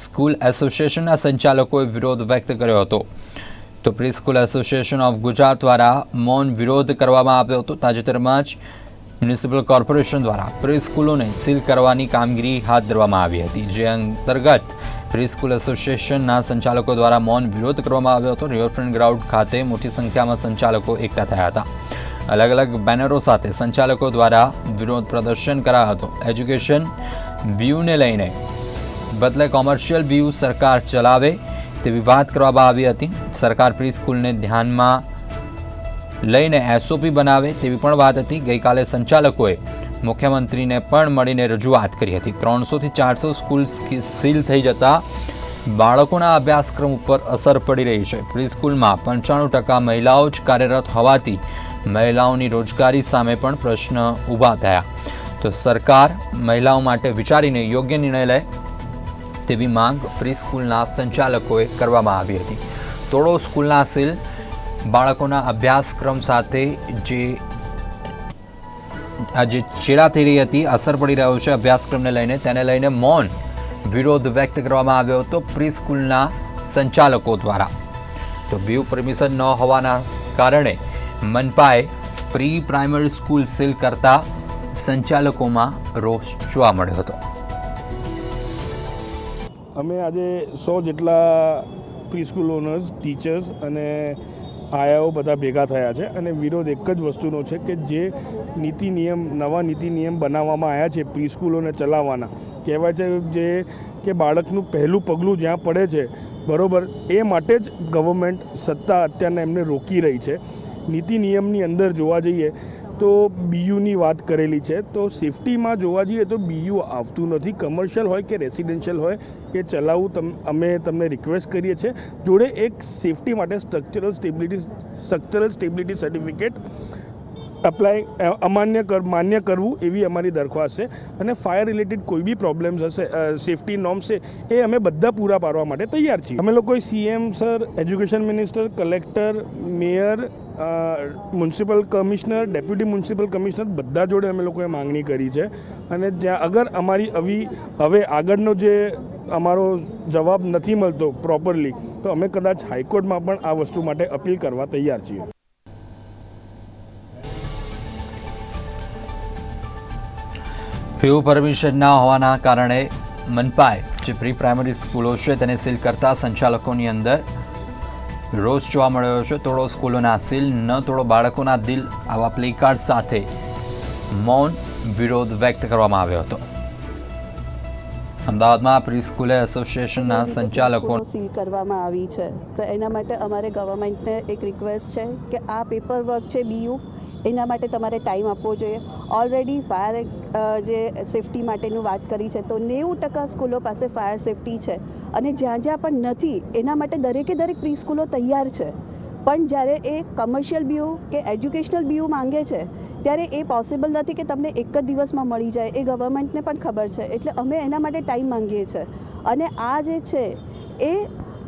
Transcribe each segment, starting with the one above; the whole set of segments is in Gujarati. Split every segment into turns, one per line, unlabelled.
સ્કૂલ એસોસિએશનના સંચાલકોએ વિરોધ વ્યક્ત કર્યો હતો. તો pre school association of Gujarat દ્વારા મૌન વિરોધ કરવામાં આવ્યો હતો. તાજેતરમાં જ મ્યુનિસિપલ કોર્પોરેશન દ્વારા પ્રી સ્કૂલોને સીલ કરવાની કામગીરી હાથ ધરવામાં આવી હતી. જે અંતર્ગત પ્રી સ્કૂલ એસોસિએશનના સંચાલકો દ્વારા મૌન વિરોધ કરવામાં આવ્યો હતો. રિવરફ્રન્ટ ગ્રાઉન્ડ ખાતે મોટી સંખ્યામાં સંચાલકો એકઠા થયા હતા. અલગ અલગ બેનરો સાથે સંચાલકો દ્વારા વિરોધ પ્રદર્શન કરાયો હતો. એજ્યુકેશન વ્યૂને લઈને બદલે કોમર્શિયલ વ્યૂ સરકાર ચલાવે તેવી વાત કરવામાં આવી હતી. સરકાર પ્રી સ્કૂલને ધ્યાનમાં લઈને એસઓપી બનાવે તેવી પણ વાત હતી. ગઈકાલે સંચાલકોએ મુખ્યમંત્રીને પણ મળીને રજૂઆત કરી હતી. ત્રણસોથી ચારસો સ્કૂલ સીલ થઈ જતા બાળકોના અભ્યાસક્રમ ઉપર અસર પડી રહી છે. પ્રી સ્કૂલમાં પંચાણું ટકા મહિલાઓ જ કાર્યરત હોવાથી મહિલાઓની રોજગારી સામે પણ પ્રશ્ન ઊભા થયા. તો સરકાર મહિલાઓ માટે વિચારીને યોગ્ય નિર્ણય લે તેવી માંગ પ્રી સ્કૂલના સંચાલકોએ કરવામાં આવી હતી. તોડો સ્કૂલના સીલ, બાળકોના અભ્યાસક્રમ સાથે જે આ જે ચેડા થઈ રહી હતી, અસર પડી રહ્યો છે અભ્યાસક્રમને લઈને, તેને લઈને મૌન વિરોધ વ્યક્ત કરવામાં આવ્યો હતો પ્રી સ્કૂલના સંચાલકો દ્વારા. તો વ્યૂ પરમિશન ન હોવાના કારણે મનપાએ પ્રી પ્રાઇમરી સ્કૂલ સીલ કરતા સંચાલકોમાં રોષ જોવા મળ્યો હતો.
અમે આજે સો જેટલા પ્રી સ્કૂલ ઓનર્સ, ટીચર્સ અને આયાઓ બધા ભેગા થયા છે અને વિરોધ એક જ વસ્તુનો છે કે જે નીતિ નિયમ, નવા નીતિ નિયમ બનાવવામાં આવ્યા છે પ્રી સ્કૂલોને ચલાવવાના. કહેવાય છે જે કે બાળકનું પહેલું પગલું જ્યાં પડે છે, બરોબર, એ માટે જ ગવર્મેન્ટ સત્તા અત્યારના એમને રોકી રહી છે. નીતિ નિયમની અંદર જોવા જઈએ તો બીયુની વાત કરેલી છે. તો સેફટીમાં જોવા જઈએ તો બીયુ આવતું નથી. કમર્શિયલ હોય કે રેસિડેન્શિયલ હોય એ ચલાવવું તમ, અમે તમને રિક્વેસ્ટ કરીએ છીએ. જોડે એક સેફટી માટે structural stability structural stability certificate apply અમાન્ય કર, માન્ય કરવું એવી અમારી દરખાસ્ત છે. અને ફાયર રિલેટેડ કોઈ બી પ્રોબ્લેમ્સ હશે સેફટી નોર્મ્સ છે, એ અમે બધા પૂરા પાડવા માટે તૈયાર છીએ. અમે લોકોએ CM sir education minister collector mayor municipal commissioner deputy municipal commissioner બધા જોડે અમે લોકોએ માંગણી કરી છે. અને જ્યાં અગર અમારી આવી હવે આગળનો જે અમારો જવાબ નથી મળતો પ્રોપરલી તો અમે કદાચ હાઈકોર્ટમાં પણ આ વસ્તુ માટે અપીલ કરવા તૈયાર છીએ.
ફ્યુ પરમિશન ના હોવાના કારણે મનપાએ જે પ્રી પ્રાઇમરી સ્કૂલો છે તેને સીલ કરતા સંચાલકોની અંદર રોષ જોવા મળ્યો છે. તોડો સ્કૂલોના સીલ ન તોડો બાળકોના દિલ આવા પ્લેકાર્ડ સાથે મૌન વિરોધ વ્યક્ત કરવામાં આવ્યો હતો. અમદાવાદમાં પ્રી સ્કૂલ એસોસિએશનના સંચાલકો
સીલ કરવામાં આવી છે. તો એના માટે અમારે ગવર્મેન્ટને એક રિક્વેસ્ટ છે કે આ પેપર વર્ક છે બીયુ એના માટે તમારે ટાઈમ આપવો જોઈએ. ઓલરેડી ફાયર જે સેફટી માટેનું વાત કરી છે, તો નેવું ટકા સ્કૂલો પાસે ફાયર સેફટી છે. અને જ્યાં જ્યાં પણ નથી, એના માટે દરેકે દરેક પ્રી સ્કૂલો તૈયાર છે. પણ જ્યારે એ કમર્શિયલ બીયુ કે એજ્યુકેશનલ બીયુ માંગે છે, ત્યારે એ પોસિબલ નથી કે તમને એક જ દિવસમાં મળી જાય. એ ગવર્મેન્ટને પણ ખબર છે. એટલે અમે એના માટે ટાઈમ માંગીએ છીએ અને આ જે છે, એ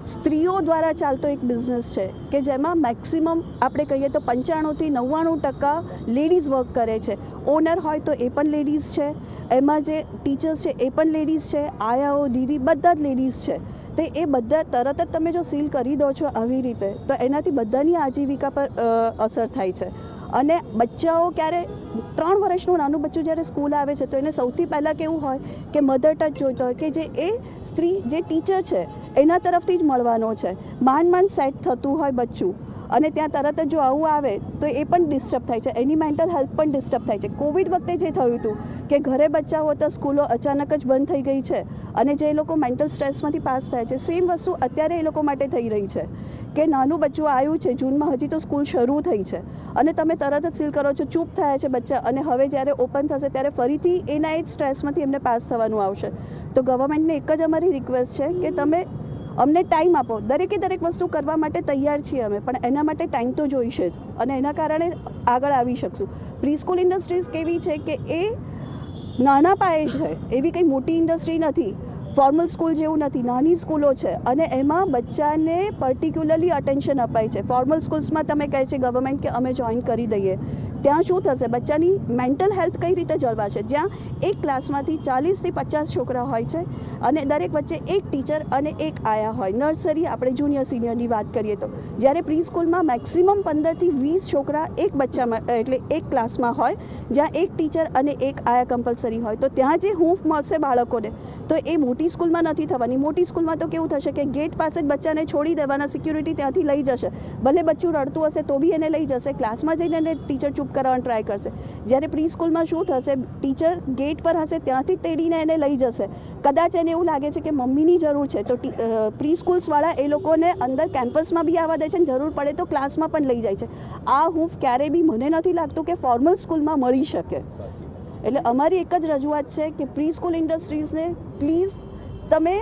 સ્ત્રીઓ દ્વારા ચાલતો એક બિઝનેસ છે કે જેમાં મેક્સિમમ આપણે કહીએ તો પંચાણુંથી નવ્વાણું ટકા લેડીઝ વર્ક કરે છે. ઓનર હોય તો એ પણ લેડીઝ છે. એમાં જે ટીચર્સ છે એ પણ લેડીઝ છે. આયાઓ, દીદી બધા જ લેડીઝ છે. તે એ બધા તરત જ તમે જો સીલ કરી દો છો આવી રીતે, તો એનાથી બધાની આજીવિકા પર અસર થાય છે. અને બચ્ચાઓ ક્યારે ત્રણ વર્ષનું નાનું બચ્ચું જ્યારે સ્કૂલ આવે છે તો એને સૌથી પહેલાં કેવું હોય કે મધર ટચ જોઈતો હોય કે જે એ સ્ત્રી, જે ટીચર છે એના તરફથી જ મળવાનો છે. માંડ માંડ સેટ થતું હોય બચ્ચું અને ત્યાં તરત જ જો આવું આવે તો એ પણ ડિસ્ટર્બ થાય છે. એની મેન્ટલ હેલ્થ પણ ડિસ્ટર્બ થાય છે. કોવિડ વખતે જે થયું હતું કે ઘરે બચ્ચા હોતા સ્કૂલો અચાનક જ બંધ થઈ ગઈ છે અને જે લોકો મેન્ટલ સ્ટ્રેસમાંથી પાસ થાય છે સેમ વસ્તુ અત્યારે એ લોકો માટે થઈ રહી છે. કે નાનું બચ્ચું આવ્યું છે, જૂનમાં હજી તો સ્કૂલ શરૂ થઈ છે. અને તમે તરત જ સીલ કરો છો, ચૂપ થયા છે બચ્ચા. અને હવે જ્યારે ઓપન થશે, ત્યારે ફરીથી એના એ જ સ્ટ્રેસમાંથી એમને પાસ થવાનું આવશે. તો ગવર્મેન્ટને એક જ અમારી રિક્વેસ્ટ છે કે તમે અમને ટાઈમ આપો. દરેકે દરેક વસ્તુ કરવા માટે તૈયાર છીએ અમે, પણ એના માટે ટાઈમ તો જોઈશે જ. અને એના કારણે આગળ આવી શકશું. પ્રી સ્કૂલ ઇન્ડસ્ટ્રીઝ કેવી છે કે એ નાના પાયે છે, એવી કંઈ મોટી ઇન્ડસ્ટ્રી નથી. ફોર્મલ સ્કૂલ જેવું નથી, નાની સ્કૂલો છે અને એમાં બચ્ચાને પર્ટિક્યુલરલી અટેન્શન અપાય છે. ફોર્મલ સ્કૂલ્સમાં તમે કહે છે ગવર્મેન્ટ કે અમે જોઈન કરી દઈએ. ત્યાં શું થશે? બચ્ચાની મેન્ટલ હેલ્થ કઈ રીતે જળવાશે? જ્યાં એક ક્લાસમાંથી ચાલીસથી પચાસ છોકરા હોય છે અને દરેક વચ્ચે એક ટીચર અને એક આયા હોય. નર્સરી આપણે જુનિયર સિનિયરની વાત કરીએ તો. જ્યારે પ્રી સ્કૂલમાં મેક્સિમમ પંદરથી વીસ છોકરા એક બચ્ચામાં, એટલે એક ક્લાસમાં હોય, જ્યાં એક ટીચર અને એક આયા કમ્પલસરી હોય, તો ત્યાં જે હૂંફ મળશે બાળકોને, તો એ મોટી સ્કૂલમાં નથી થવાની. મોટી સ્કૂલમાં તો કેવું થશે કે ગેટ પાસે જ બચ્ચાને છોડી દેવાના સિક્યુરિટી ત્યાંથી લઈ જશે. ભલે બચ્ચું રડતું હશે તો બી એને લઈ જશે. ક્લાસમાં જઈને એને ટીચર ચૂપ કરાવવાનો ટ્રાય કરશે. જ્યારે પ્રી સ્કૂલમાં શું થશે ટીચર ગેટ પર હશે ત્યાંથી તેડીને એને લઈ જશે. કદાચ એને એવું લાગે છે કે મમ્મીની જરૂર છે. તો પ્રી સ્કૂલ્સવાળા એ લોકોને અંદર કેમ્પસમાં બી આવવા દે છે અને જરૂર પડે તો ક્લાસમાં પણ લઈ જાય છે. આ હું ક્યારેય બી મને નથી લાગતું કે ફોર્મલ સ્કૂલમાં મળી શકે. એટલે અમારી એક જ રજૂઆત છે કે પ્રી સ્કૂલ ઇન્ડસ્ટ્રીઝને પ્લીઝ તમે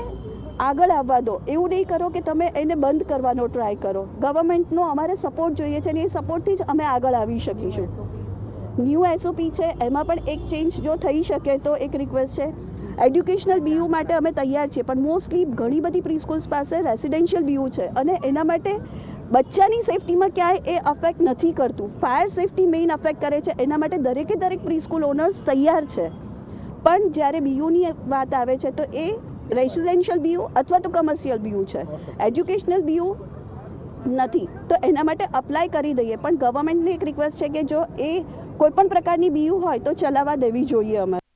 આગળ આવવા દો. એવું નહીં કરો કે તમે એને બંધ કરવાનો ટ્રાય કરો. ગવર્મેન્ટનો અમારે સપોર્ટ જોઈએ છે અને એ સપોર્ટથી જ અમે આગળ આવી શકીશું. ન્યૂ એસઓપી છે, એમાં પણ એક ચેન્જ જો થઈ શકે તો એક રિક્વેસ્ટ છે. એડ્યુકેશનલ બીયુ માટે અમે તૈયાર છીએ, પણ મોસ્ટલી ઘણી બધી પ્રી સ્કૂલ્સ પાસે રેસિડેન્શિયલ બીયુ છે અને એના માટે બચ્ચાની સેફટીમાં ક્યાંય એ અફેક્ટ નથી કરતું. ફાયર સેફટી મેઇન અફેક્ટ કરે છે, એના માટે દરેકે દરેક પ્રી સ્કૂલ ઓનર્સ તૈયાર છે. પણ જ્યારે બીયુની વાત આવે છે તો એ રેસિડેન્શિયલ બીયુ અથવા તો કમર્શિયલ બીયુ છે. એજ્યુકેશનલ બીયુ નથી. તો એના માટે અપ્લાય કરી દઈએ. પણ ગવર્મેન્ટની એક રિક્વેસ્ટ છે કે જો એ કોઈપણ પ્રકારની બીયુ હોય તો ચલાવવા દેવી જોઈએ અમારે.